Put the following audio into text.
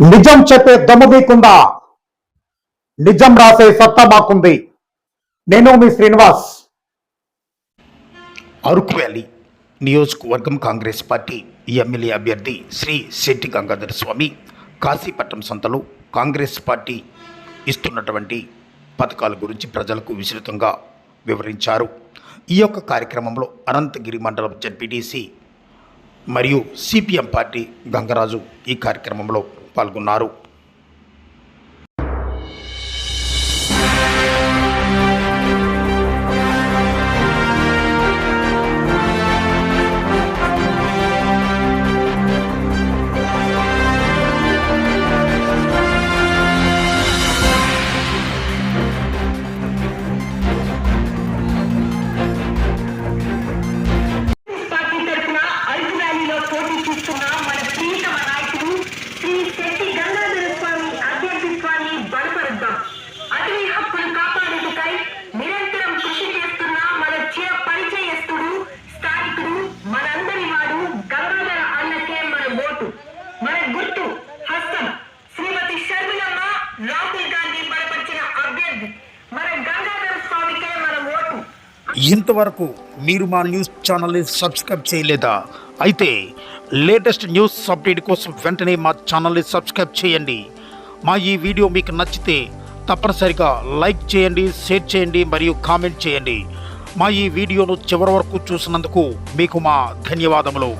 నిజం చెప్పే దమ్ము నిజం రాసే సత్తా మాకుంది. నేను మీ శ్రీనివాస్. అరకు వ్యాలీ నియోజకవర్గం కాంగ్రెస్ పార్టీ ఎమ్మెల్యే అభ్యర్థి శ్రీ శెట్టి గంగాధర స్వామి కాశీపట్నం సంతలో కాంగ్రెస్ పార్టీ ఇస్తున్నటువంటి పథకాల గురించి ప్రజలకు విస్తృతంగా వివరించారు. ఈ యొక్క కార్యక్రమంలో అనంతగిరి మండలం జడ్పీటీసీ మరియు సిపిఎం పార్టీ గంగరాజు ఈ కార్యక్రమంలో పాల్గొన్నారు. రాహుల్ గాంధీ బలపరిచిన అభ్యర్థి. మన గంగాధర స్వామికే మన ఓటు. ఇంతవరకు మీరు మా న్యూస్ ఛానల్ని సబ్స్క్రైబ్ చేయలేదా? అయితే లేటెస్ట్ న్యూస్ అప్డేట్ కోసం వెంటనే మా ఛానల్ని సబ్స్క్రైబ్ చేయండి. మా ఈ వీడియో మీకు నచ్చితే తప్పనిసరిగా లైక్ చేయండి షేర్ చేయండి మరియు కామెంట్ చేయండి. మా ఈ వీడియోను చివరి వరకు చూసినందుకు మీకు మా ధన్యవాదములు.